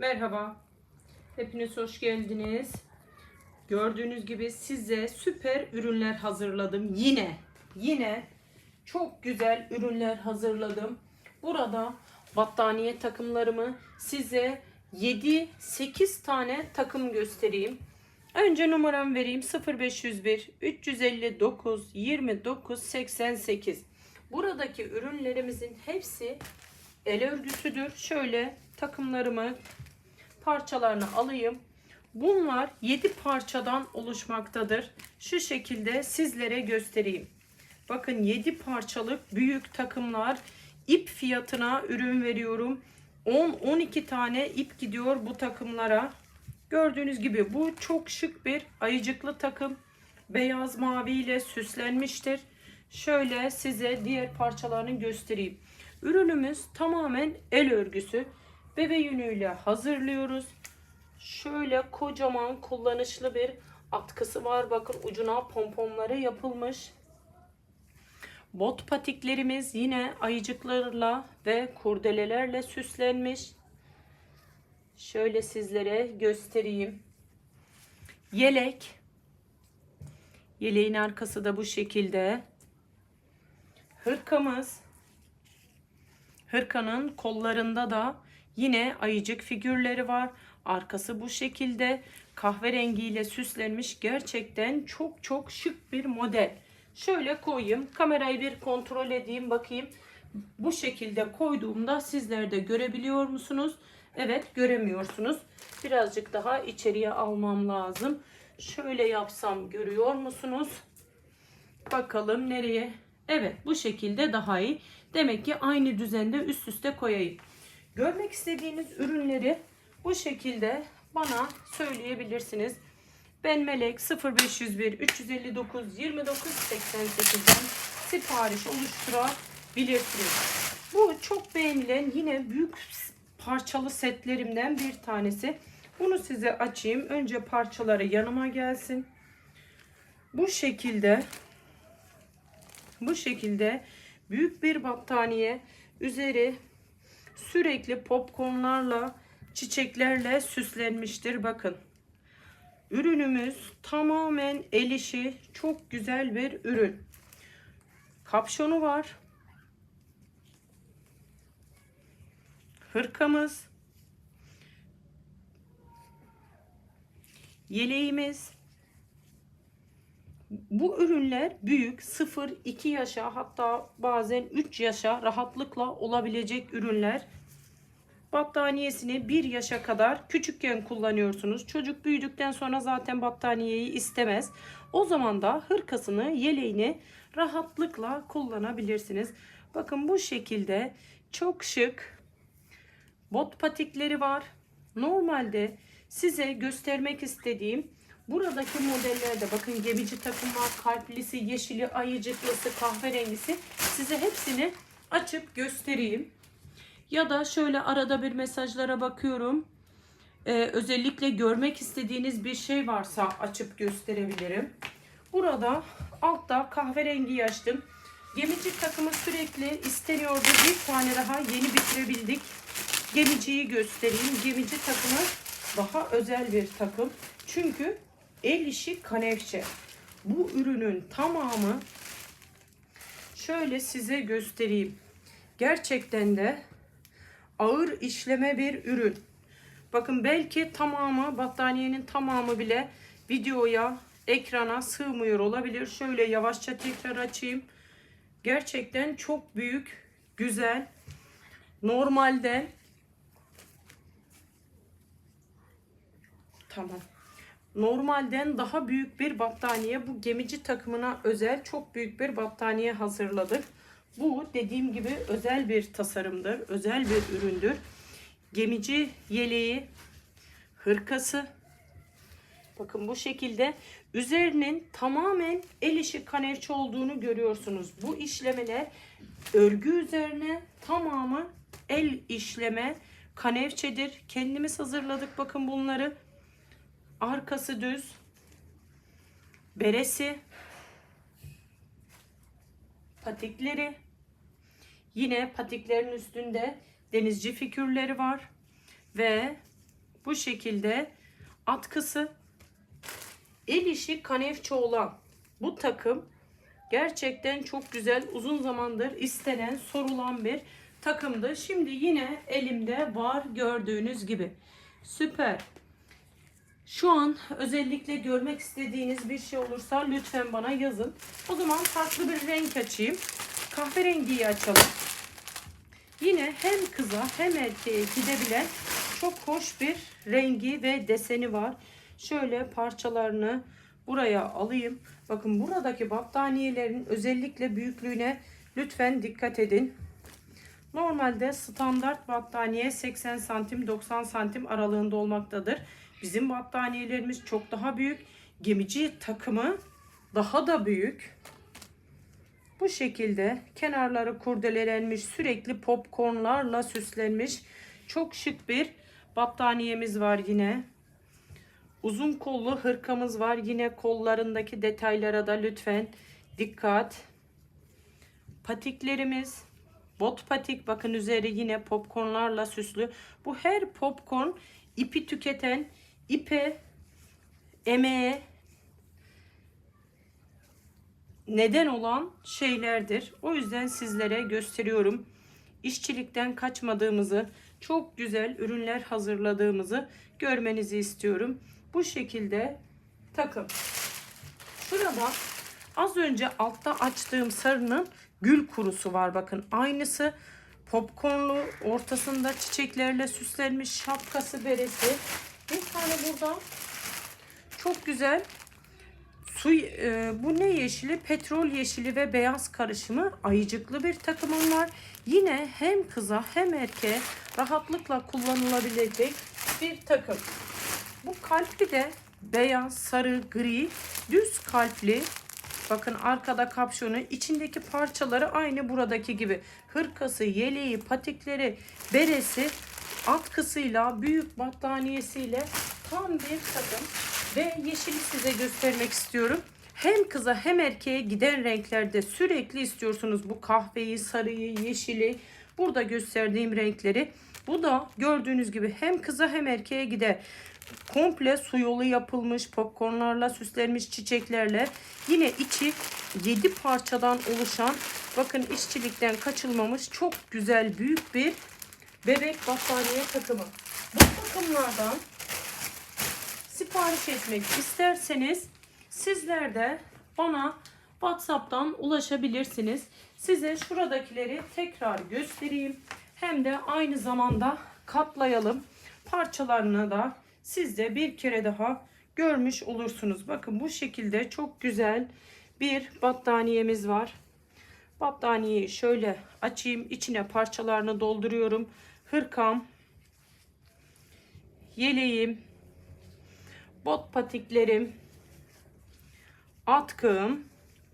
Merhaba. Hepiniz hoş geldiniz. Gördüğünüz gibi size süper ürünler hazırladım. Yine, yine çok güzel ürünler hazırladım. Burada battaniye takımlarımı size 7-8 tane takım göstereyim. Önce numaramı vereyim 0501 359 29 88. Buradaki ürünlerimizin hepsi el örgüsüdür. Şöyle takımlarımı parçalarını alayım. Bunlar 7 parçadan oluşmaktadır. Şu şekilde sizlere göstereyim. Bakın 7 parçalık büyük takımlar ip fiyatına ürün veriyorum. 10-12 tane ip gidiyor bu takımlara. Gördüğünüz gibi bu çok şık bir ayıcıklı takım. Beyaz mavi ile süslenmiştir. Şöyle size diğer parçalarını göstereyim. Ürünümüz tamamen el örgüsü. Bebe yünüyle hazırlıyoruz. Şöyle kocaman kullanışlı bir atkısı var. Bakın ucuna pomponları yapılmış. Bot patiklerimiz yine ayıcıklarla ve kurdelelerle süslenmiş. Şöyle sizlere göstereyim. Yelek. Yeleğin arkası da bu şekilde. Hırkamız. Hırkanın kollarında da yine ayıcık figürleri var. Arkası bu şekilde kahverengiyle süslenmiş. Gerçekten çok çok şık bir model. Şöyle koyayım. Kamerayı bir kontrol edeyim bakayım. Bu şekilde koyduğumda sizler de görebiliyor musunuz? Evet göremiyorsunuz. Birazcık daha içeriye almam lazım. Şöyle yapsam görüyor musunuz? Bakalım nereye? Evet bu şekilde daha iyi. Demek ki aynı düzende üst üste koyayım. Görmek istediğiniz ürünleri bu şekilde bana söyleyebilirsiniz. Ben Melek 0501 359 29 88'den sipariş oluşturabilirsiniz. Bu çok beğenilen yine büyük parçalı setlerimden bir tanesi. Bunu size açayım. Önce parçaları yanıma gelsin. Bu şekilde bu şekilde büyük bir battaniye üzeri sürekli popcornlarla çiçeklerle süslenmiştir. Bakın. Ürünümüz tamamen el işi çok güzel bir ürün. Kapşonu var. Hırkamız. Yeleğimiz. Bu ürünler büyük 0-2 yaşa hatta bazen 3 yaşa rahatlıkla olabilecek ürünler. Battaniyesini 1 yaşa kadar küçükken kullanıyorsunuz. Çocuk büyüdükten sonra zaten battaniyeyi istemez. O zaman da hırkasını, yeleğini rahatlıkla kullanabilirsiniz. Bakın bu şekilde çok şık bot patikleri var. Normalde size göstermek istediğim buradaki modellerde bakın gemici takım var. Kalplisi, yeşili, ayıcıklısı, kahverengisi. Size hepsini açıp göstereyim. Ya da şöyle arada bir mesajlara bakıyorum. Ee, özellikle görmek istediğiniz bir şey varsa açıp gösterebilirim. Burada altta kahverengi yaştım. Gemicik takımı sürekli isteniyordu. Bir tane daha yeni bitirebildik. Gemiciyi göstereyim. Gemici takımı daha özel bir takım. Çünkü el işi kanevçe. Bu ürünün tamamı şöyle size göstereyim. Gerçekten de ağır işleme bir ürün. Bakın belki tamamı battaniyenin tamamı bile videoya ekrana sığmıyor olabilir. Şöyle yavaşça tekrar açayım. Gerçekten çok büyük, güzel. Normalde Tamam. Normalden daha büyük bir battaniye. Bu gemici takımına özel çok büyük bir battaniye hazırladık. Bu dediğim gibi özel bir tasarımdır. Özel bir üründür. Gemici yeleği, hırkası. Bakın bu şekilde üzerinin tamamen el işi kanevçe olduğunu görüyorsunuz. Bu işlemeler örgü üzerine tamamı el işleme kanevçedir. Kendimiz hazırladık bakın bunları. Arkası düz. Beresi. Patikleri. Yine patiklerin üstünde denizci figürleri var. Ve Bu şekilde atkısı el işi kanevçe olan bu takım gerçekten çok güzel uzun zamandır istenen sorulan bir takımdı. Şimdi yine elimde var gördüğünüz gibi. Süper. Şu an özellikle görmek istediğiniz bir şey olursa lütfen bana yazın. O zaman farklı bir renk açayım. Kahverengiyi açalım. Yine hem kıza hem erkeğe gidebilen çok hoş bir rengi ve deseni var. Şöyle parçalarını buraya alayım. Bakın buradaki battaniyelerin özellikle büyüklüğüne lütfen dikkat edin. Normalde standart battaniye 80 santim 90 santim aralığında olmaktadır. Bizim battaniyelerimiz çok daha büyük. Gemici takımı daha da büyük. Bu şekilde kenarları kurdelenmiş, sürekli popcornlarla süslenmiş çok şık bir battaniyemiz var yine. Uzun kollu hırkamız var. Yine kollarındaki detaylara da lütfen dikkat. Patiklerimiz bot patik bakın üzeri yine popcornlarla süslü. Bu her popcorn ipi tüketen ipe emeğe neden olan şeylerdir. O yüzden sizlere gösteriyorum. İşçilikten kaçmadığımızı, çok güzel ürünler hazırladığımızı görmenizi istiyorum. Bu şekilde takım. Şurada az önce altta açtığım sarının gül kurusu var. Bakın aynısı popcornlu ortasında çiçeklerle süslenmiş şapkası beresi. Bir tane burada çok güzel su e, bu ne yeşili petrol yeşili ve beyaz karışımı ayıcıklı bir takımım var. Yine hem kıza hem erkeğe rahatlıkla kullanılabilecek bir takım. Bu kalpli de beyaz, sarı, gri, düz kalpli. Bakın arkada kapşonu, içindeki parçaları aynı buradaki gibi. Hırkası, yeleği, patikleri, beresi, atkısıyla, büyük battaniyesiyle tam bir takım. Ve yeşili size göstermek istiyorum. Hem kıza hem erkeğe giden renklerde sürekli istiyorsunuz bu kahveyi, sarıyı, yeşili. Burada gösterdiğim renkleri. Bu da gördüğünüz gibi hem kıza hem erkeğe gider komple su yolu yapılmış popcornlarla süslenmiş çiçeklerle yine içi 7 parçadan oluşan bakın işçilikten kaçılmamış çok güzel büyük bir bebek battaniye takımı. Bu takımlardan sipariş etmek isterseniz sizler de bana WhatsApp'tan ulaşabilirsiniz. Size şuradakileri tekrar göstereyim. Hem de aynı zamanda katlayalım. Parçalarını da siz de bir kere daha görmüş olursunuz. Bakın bu şekilde çok güzel bir battaniyemiz var. Battaniyeyi şöyle açayım. içine parçalarını dolduruyorum. Hırkam, yeleğim, bot patiklerim, atkım.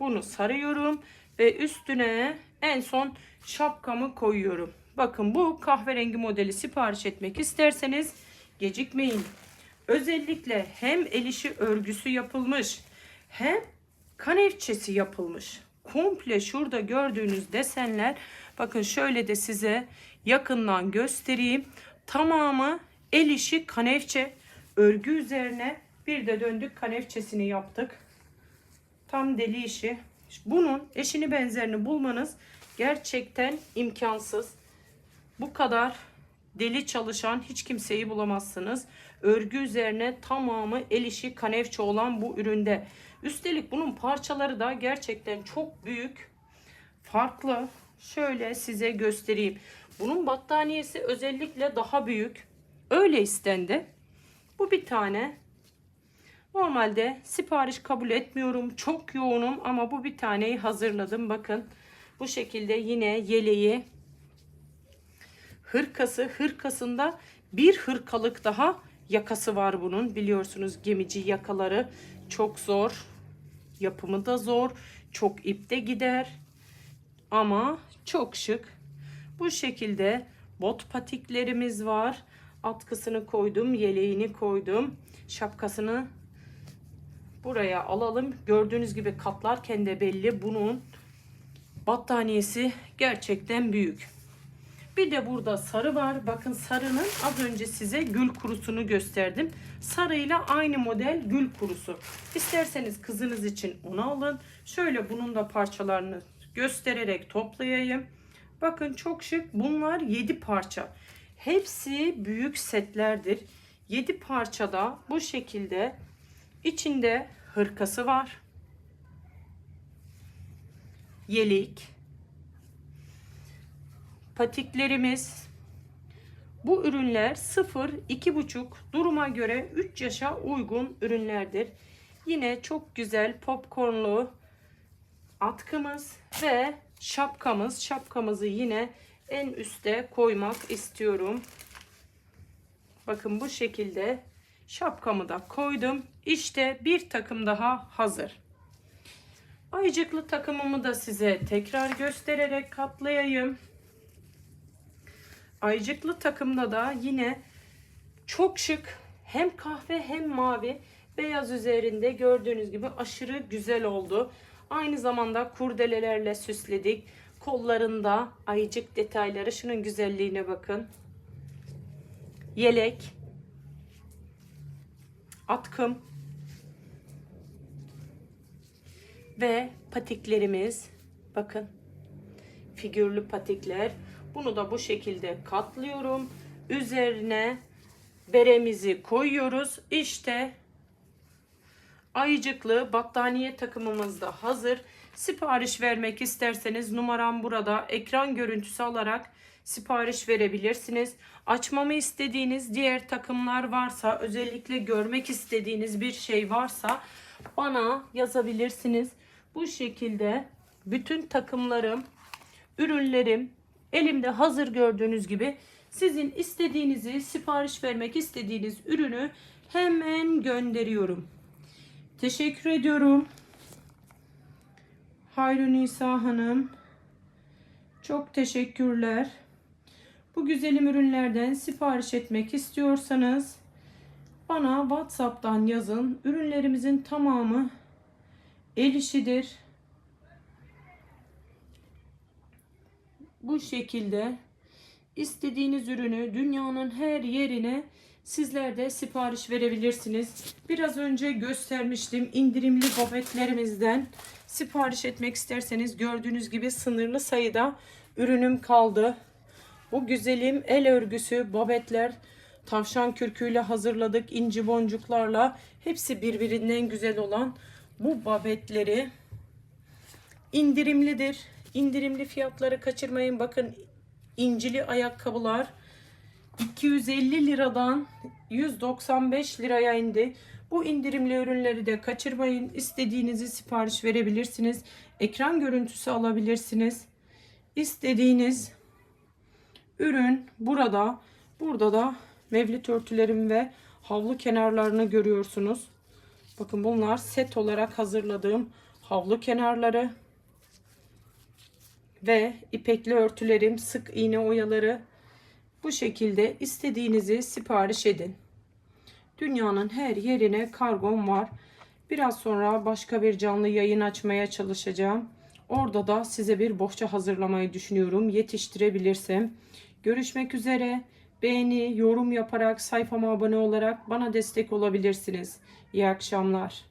Bunu sarıyorum ve üstüne en son şapkamı koyuyorum. Bakın bu kahverengi modeli sipariş etmek isterseniz gecikmeyin. Özellikle hem el işi örgüsü yapılmış hem kanevçesi yapılmış. Komple şurada gördüğünüz desenler bakın şöyle de size yakından göstereyim. Tamamı el işi kanevçe örgü üzerine bir de döndük kanevçesini yaptık. Tam deli işi. Bunun eşini benzerini bulmanız gerçekten imkansız. Bu kadar deli çalışan hiç kimseyi bulamazsınız. Örgü üzerine tamamı el işi kanevçe olan bu üründe. Üstelik bunun parçaları da gerçekten çok büyük. Farklı. Şöyle size göstereyim. Bunun battaniyesi özellikle daha büyük. Öyle istendi. Bu bir tane. Normalde sipariş kabul etmiyorum. Çok yoğunum ama bu bir taneyi hazırladım. Bakın bu şekilde yine yeleği hırkası hırkasında bir hırkalık daha yakası var bunun. Biliyorsunuz gemici yakaları çok zor. Yapımı da zor. Çok ipte gider. Ama çok şık. Bu şekilde bot patiklerimiz var. Atkısını koydum, yeleğini koydum. Şapkasını buraya alalım. Gördüğünüz gibi katlarken de belli bunun battaniyesi gerçekten büyük. Bir de burada sarı var. Bakın sarının az önce size gül kurusunu gösterdim. Sarıyla aynı model gül kurusu. İsterseniz kızınız için onu alın. Şöyle bunun da parçalarını göstererek toplayayım. Bakın çok şık. Bunlar 7 parça. Hepsi büyük setlerdir. 7 parçada bu şekilde içinde hırkası var. Yelik. Patiklerimiz. Bu ürünler 0 2,5 duruma göre 3 yaşa uygun ürünlerdir. Yine çok güzel popcornlu atkımız ve şapkamız. Şapkamızı yine en üste koymak istiyorum. Bakın bu şekilde şapkamı da koydum. İşte bir takım daha hazır. Ayıcıklı takımımı da size tekrar göstererek katlayayım. Ayıcıklı takımda da yine çok şık hem kahve hem mavi beyaz üzerinde gördüğünüz gibi aşırı güzel oldu. Aynı zamanda kurdelelerle süsledik. Kollarında ayıcık detayları şunun güzelliğine bakın. Yelek. Atkım. Ve patiklerimiz. Bakın. Figürlü patikler. Bunu da bu şekilde katlıyorum. Üzerine beremizi koyuyoruz. İşte ayıcıklı battaniye takımımız da hazır. Sipariş vermek isterseniz numaram burada. Ekran görüntüsü alarak sipariş verebilirsiniz. Açmamı istediğiniz diğer takımlar varsa, özellikle görmek istediğiniz bir şey varsa bana yazabilirsiniz. Bu şekilde bütün takımlarım, ürünlerim elimde hazır gördüğünüz gibi sizin istediğinizi, sipariş vermek istediğiniz ürünü hemen gönderiyorum. Teşekkür ediyorum. Hayru Nisa Hanım. Çok teşekkürler. Bu güzelim ürünlerden sipariş etmek istiyorsanız bana WhatsApp'tan yazın. Ürünlerimizin tamamı el işidir. Bu şekilde istediğiniz ürünü dünyanın her yerine sizler de sipariş verebilirsiniz. Biraz önce göstermiştim indirimli babetlerimizden sipariş etmek isterseniz gördüğünüz gibi sınırlı sayıda ürünüm kaldı. Bu güzelim el örgüsü babetler tavşan kürküyle hazırladık inci boncuklarla hepsi birbirinden güzel olan bu babetleri indirimlidir. İndirimli fiyatları kaçırmayın. Bakın incili ayakkabılar 250 liradan 195 liraya indi. Bu indirimli ürünleri de kaçırmayın. İstediğinizi sipariş verebilirsiniz. Ekran görüntüsü alabilirsiniz. İstediğiniz ürün burada. Burada da mevlit örtülerim ve havlu kenarlarını görüyorsunuz. Bakın bunlar set olarak hazırladığım havlu kenarları ve ipekli örtülerim, sık iğne oyaları bu şekilde istediğinizi sipariş edin. Dünyanın her yerine kargom var. Biraz sonra başka bir canlı yayın açmaya çalışacağım. Orada da size bir bohça hazırlamayı düşünüyorum. Yetiştirebilirsem. Görüşmek üzere. Beğeni, yorum yaparak, sayfama abone olarak bana destek olabilirsiniz. İyi akşamlar.